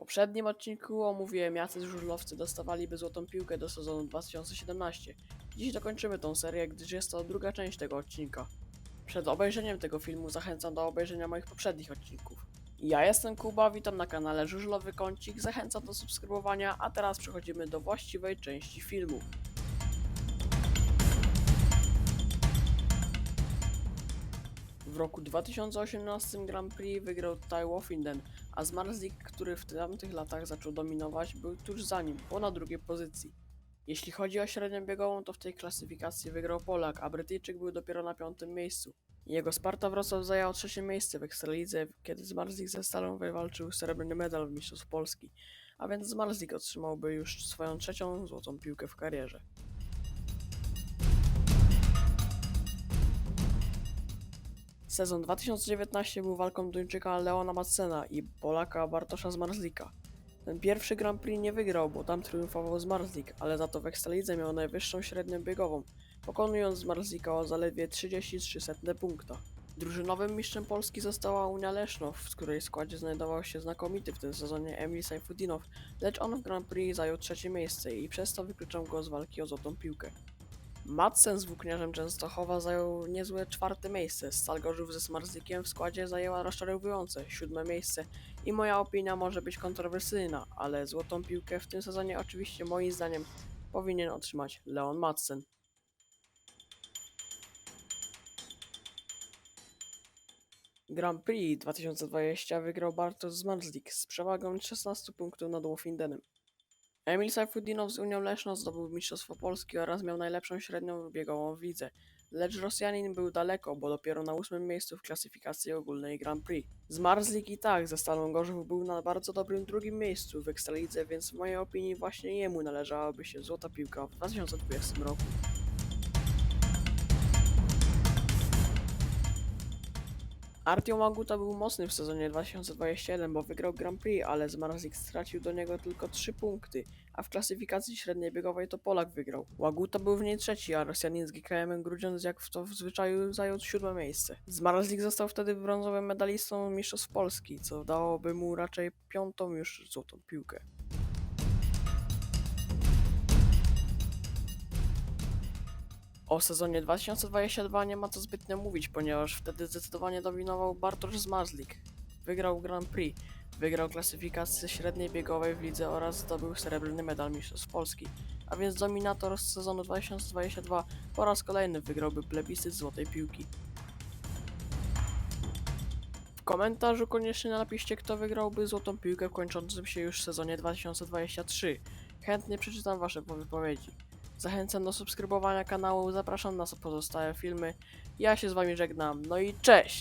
poprzednim odcinku omówiłem, jacy żużlowcy dostawaliby złotą piłkę do sezonu 2017. Dziś dokończymy tą serię, gdyż jest to druga część tego odcinka. Przed obejrzeniem tego filmu zachęcam do obejrzenia moich poprzednich odcinków. Ja jestem Kuba, witam na kanale Żużlowy Kącik, zachęcam do subskrybowania, a teraz przechodzimy do właściwej części filmu. Roku 2018 Grand Prix wygrał Ty Wofinden, a Zmarzlik, który w tamtych latach zaczął dominować, był tuż za nim, bo na drugiej pozycji. Jeśli chodzi o średnią biegową, to w tej klasyfikacji wygrał Polak, a Brytyjczyk był dopiero na piątym miejscu. Jego Sparta Wrocław zajęło trzecie miejsce w Ekstralidze, kiedy Zmarzlik ze Stalą wywalczył srebrny medal w Mistrzostw Polski, a więc Zmarzlik otrzymałby już swoją trzecią złotą piłkę w karierze. Sezon 2019 był walką Duńczyka Leona Madsena i Polaka Bartosza Zmarzlika. Ten pierwszy Grand Prix nie wygrał, bo tam triumfował Zmarzlik, ale za to w Ekstralidze miał najwyższą średnią biegową, pokonując Zmarzlika o zaledwie 33 punkta. Drużynowym mistrzem Polski została Unia Leszno, w której składzie znajdował się znakomity w tym sezonie Emil Sajfudinow, lecz on w Grand Prix zajął trzecie miejsce i przez to wykluczał go z walki o złotą piłkę. Madsen z włókniarzem Częstochowa zajął niezłe czwarte miejsce. Stal Gorzów ze Smarzlikiem w składzie zajęła rozczarowujące siódme miejsce i moja opinia może być kontrowersyjna, ale złotą piłkę w tym sezonie oczywiście moim zdaniem powinien otrzymać Leon Madsen. Grand Prix 2020 wygrał Bartosz Zmarzlik z przewagą 16 punktów nad Wofindenem. Emil Sajfudinow z Unią Leszno zdobył Mistrzostwo Polski oraz miał najlepszą średnią biegową w lidze, lecz Rosjanin był daleko, bo dopiero na ósmym miejscu w klasyfikacji ogólnej Grand Prix. Zmarzlik i tak ze Stalą Gorzów był na bardzo dobrym drugim miejscu w Ekstralidze, więc w mojej opinii właśnie jemu należałaby się złota piłka w 2020 roku. Artyom Aguta był mocny w sezonie 2021, bo wygrał Grand Prix, ale Zmarzlik stracił do niego tylko 3 punkty, a w klasyfikacji średniej biegowej to Polak wygrał. Łaguta był w niej trzeci, a Rosjanin z GKM Grudziądz jak w to w zwyczaju zajął siódme miejsce. Zmarzlik został wtedy brązowym medalistą Mistrzostw Polski, co dałoby mu raczej piątą już złotą piłkę. O sezonie 2022 nie ma co zbytnio mówić, ponieważ wtedy zdecydowanie dominował Bartosz Zmarzlik. Wygrał Grand Prix, wygrał klasyfikację średniej biegowej w lidze oraz zdobył srebrny medal Mistrzostw Polski. A więc dominator z sezonu 2022 po raz kolejny wygrałby plebiscyt złotej piłki. W komentarzu koniecznie napiszcie, kto wygrałby złotą piłkę w kończącym się już sezonie 2023. Chętnie przeczytam wasze wypowiedzi. Zachęcam do subskrybowania kanału, zapraszam na pozostałe filmy. Ja się z wami żegnam, no i cześć!